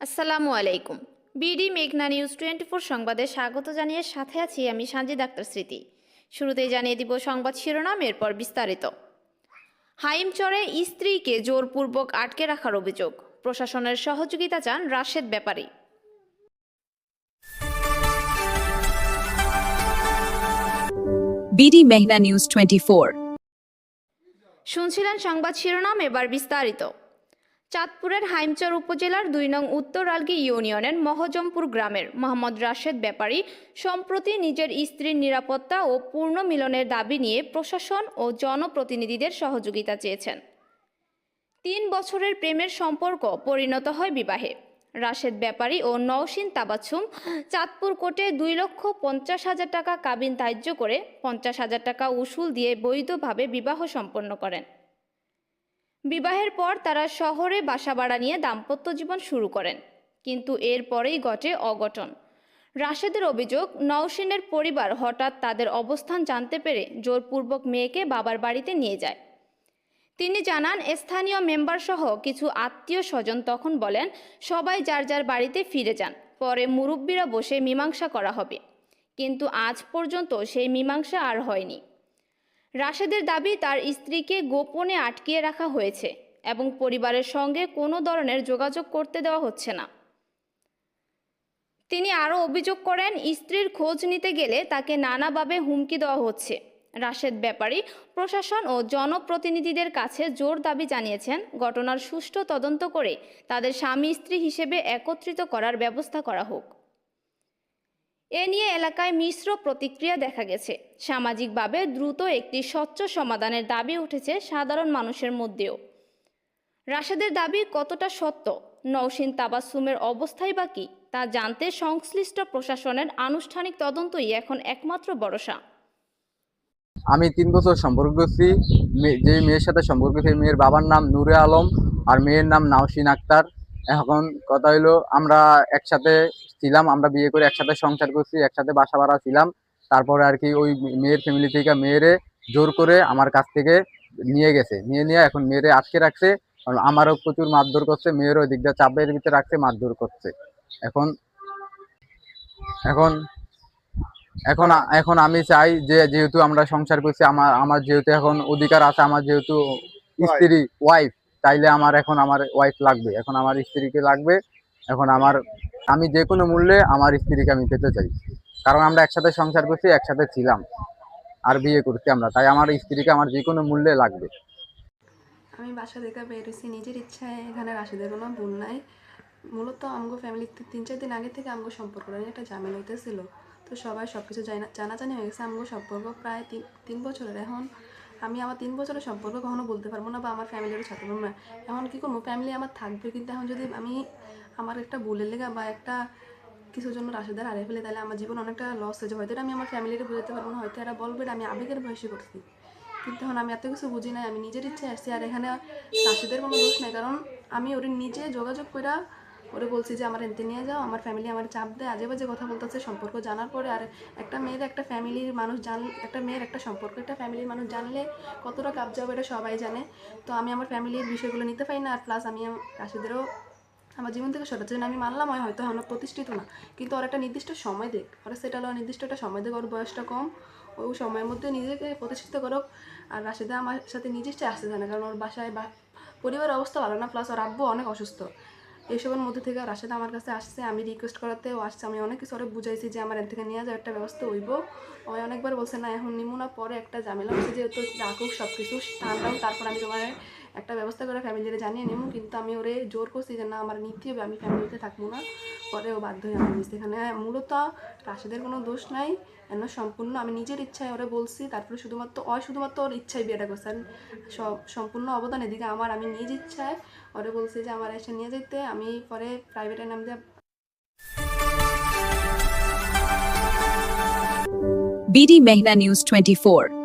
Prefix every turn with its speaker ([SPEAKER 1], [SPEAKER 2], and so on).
[SPEAKER 1] আসসালামু আলাইকুম। বিডি মেঘনা নিউজ টোয়েন্টি ফোর সংবাদে স্বাগত জানিয়ে সাথে আছি আমি সানজি ডাক্তার স্মৃতি। শুরুতেই জানিয়ে দিব সংবাদ শিরোনাম এরপর বিস্তারিত। হাইমচরে স্ত্রীকে জোরপূর্বক আটকে রাখার অভিযোগ। প্রশাসনের সহযোগিতা চান রাশেদ ব্যাপারী।
[SPEAKER 2] BD Meghna News 24.
[SPEAKER 1] শুনছিলেন সংবাদ শিরোনাম এবার বিস্তারিত। চাঁদপুরের হাইমচর উপজেলার দুই নং উত্তর আলগি ইউনিয়নের মহজমপুর গ্রামের মোহাম্মদ রাশেদ ব্যাপারী সম্প্রতি নিজের স্ত্রীর নিরাপত্তা ও পূর্ণ মিলনের দাবি নিয়ে প্রশাসন ও জনপ্রতিনিধিদের সহযোগিতা চেয়েছেন। তিন বছরের প্রেমের সম্পর্ক পরিণত হয় বিবাহে। রাশেদ ব্যাপারী ও নওশিন তাবাছুম চাঁদপুর কোর্টে দুই লক্ষ পঞ্চাশ হাজার টাকা কাবিন ধার্য করে পঞ্চাশ হাজার টাকা উসুল দিয়ে বৈধভাবে বিবাহ সম্পন্ন করেন। বিবাহের পর তারা শহরে বাসা ভাড়া নিয়ে দাম্পত্য জীবন শুরু করেন, কিন্তু এরপরেই ঘটে অঘটন। রাশেদের অভিযোগ, নওশিনের পরিবার হঠাৎ তাদের অবস্থান জানতে পেরে জোরপূর্বক মেয়েকে বাবার বাড়িতে নিয়ে যায়। তিনি জানান, স্থানীয় মেম্বার সহ কিছু আত্মীয় স্বজন তখন বলেন, সবাই যার যার বাড়িতে ফিরে যান, পরে মুরব্বীরা বসে মীমাংসা করা হবে। কিন্তু আজ পর্যন্ত সেই মীমাংসা আর হয়নি। রাশেদের দাবি, তার স্ত্রীকে গোপনে আটকিয়ে রাখা হয়েছে এবং পরিবারের সঙ্গে কোনো ধরনের যোগাযোগ করতে দেওয়া হচ্ছে না। তিনি আরও অভিযোগ করেন, স্ত্রীর খোঁজ নিতে গেলে তাকে নানাভাবে হুমকি দেওয়া হচ্ছে। রাশেদ ব্যাপারী, প্রশাসন ও জনপ্রতিনিধিদের কাছে জোর দাবি জানিয়েছেন, ঘটনার সুষ্ঠু তদন্ত করে তাদের স্বামী স্ত্রী হিসেবে একত্রিত করার ব্যবস্থা করা হোক। এ নিয়ে এলাকায় মিশ্র প্রতিক্রিয়া দেখা গেছে। সামাজিকভাবে দ্রুত একটি স্বচ্ছ সমাধানের দাবি উঠেছে সাধারণ মানুষের মধ্যেও। রাশেদের দাবি কতটা সত্য? নৌসিন তাবাসুমের অবস্থাই বা কী? তা জানতে সংশ্লিষ্ট প্রশাসনের আনুষ্ঠানিক তদন্তই এখন একমাত্র ভরসা।
[SPEAKER 3] আমি তিন বছর সম্পর্ক করছি যে মেয়ের সাথে সম্পর্ক সেই মেয়ের বাবার নাম নূরে আলম আর মেয়ের নাম নাওশিন আক্তার। এখন কথা হইল আমরা একসাথে ছিলাম আমরা বিয়ে করে একসাথে সংসার করছি একসাথে বাসা ভাড়া ছিলাম। তারপরে আর কি ওই মেয়ের ফ্যামিলি থেকে মেয়েরে জোর করে আমার কাছ থেকে নিয়ে গেছে। নিয়ে নিয়ে এখন মেয়েরে আটকে রাখছে আর আমারও প্রচুর মারধর করছে মেয়েরও ওই দিকটা চাপের ভিতরে রাখছে মারধর করছে। এখন এখন এখন এখন আমি চাই যে যেহেতু আমরা সংসার করছি আমার আমার যেহেতু এখন অধিকার আছে আমার যেহেতু স্ত্রী ওয়াইফ তাইলে আমার এখন আমার ওয়াইফ লাগবে। এখন আমার স্ত্রীকে লাগবে। এখন আমার, আমি যে কোনো মূল্যে আমার স্ত্রীকে আমি পেতে চাই। কারণ আমরা একসাথে সংসার করছি, একসাথে ছিলাম আর বিয়ে করছি আমরা। তাই আমার স্ত্রীকে আমার যে কোনো মূল্যে লাগবে।
[SPEAKER 4] আমি বাসা থেকে বেরোছি নিজের ইচ্ছায় এখানে রাশিদের কোনো ভুল নাই। মূলত আমগো ফ্যামিলিতে তিন চার দিন আগে থেকে আমগো সম্পর্ক নিয়ে একটা ঝামেলা হইতেছিল। তো সবাই সব কিছু জানা, জানাজানি হয়ে গেছে। আমগো সম্পর্ক প্রায় তিন তিন বছরের এখন। আমি আমার তিন বছরের সম্পর্ক কখনো বলতে পারব না বা আমার ফ্যামিলিরও সাথে পারব না। এখন কী করব ফ্যামিলি আমার থাকবে, কিন্তু এখন যদি আমি আমার একটা ভুলের লেগা বা একটা কিছুর জন্য রাশিদার হারিয়ে ফেলে, তাহলে আমার জীবন অনেকটা লস হয়ে যাবে। হয়তো আমি আমার ফ্যামিলিকে বোঝাতে পারব না, হয়তো এরা বলবে আমি আবেগের বয়সে করছি কিন্তু এখন আমি এত কিছু বুঝি নাই, আমি নিজের ইচ্ছে আসছি, আর এখানে চাষিদের কোনো দোষ নাই, কারণ আমি ওর নিজে যোগাযোগ করে ওরে বলছি যে, আমার এনতে নিয়ে যাও, আমার ফ্যামিলি আমার চাপ দেয়, আজে বাজে কথা বলতেছে, সম্পর্ক জানার পরে আর একটা মেয়ের একটা ফ্যামিলির মানুষ জান, একটা মেয়ের একটা সম্পর্ক, একটা ফ্যামিলির মানুষ জানলে কতটা কাপ যাবে এটা সবাই জানে। তো আমি আমার ফ্যামিলির বিষয়গুলো নিতে পারি না, আর প্লাস আমি আমার চাষিদেরও আমার জীবন থেকে সরার জন্য আমি মানলাম হয় হয়তো এখন প্রতিষ্ঠিত না। কিন্তু ওর একটা নির্দিষ্ট সময় দেখ, ওরা সেটা হলো নির্দিষ্ট একটা সময় দেখ, ওর বয়সটা কম ওই সময়ের মধ্যে নিজেকে প্রতিষ্ঠিত করুক, আর রাশিদা আমার সাথে নিজে ইচ্ছে আসতে জানে কারণ ওর বাসায় বা, পরিবারের অবস্থা ভালো না প্লাস ওর আব্বু অনেক অসুস্থ। এইসবের মধ্যে থেকে রাশিদা আমার কাছে আসছে, আমি রিকোয়েস্ট করাতে ও আসছে, আমি অনেক কিছু ওরে বুঝাইছি যে আমার এর থেকে নিয়ে যাওয়ার একটা ব্যবস্থা হইব। ওই অনেকবার বলছে, না, এখন নিমু না, পরে একটা ঝামেলা হচ্ছে যেহেতু রাখুক সব কিছু টানলাম, তারপর আমি তোমার একটা ব্যবস্থা করে ফ্যামিলিরে জানিয়ে নিমু কিন্তু আমি ওরে জোর করছি যে না, আমার নিতে হবে, আমি ফ্যামিলিতে থাকব না। পরে ও বাধ্য হয়ে আমার নিচ্ছে এখানে মূলত রাশেদের কোনো দোষ নাই, এন সম্পূর্ণ আমি নিজের ইচ্ছায় ওরে বলছি, তারপরে শুধুমাত্র অয় শুধুমাত্র ওর ইচ্ছায় বিয়েটা করছে। সব সম্পূর্ণ অবদান এদিকে আমার, আমি নিজ ইচ্ছায় ওরে বলছি যে আমার এসে নিয়ে যেতে, আমি পরে প্রাইভেটের নাম দিয়ে
[SPEAKER 2] BD Meghna News 24.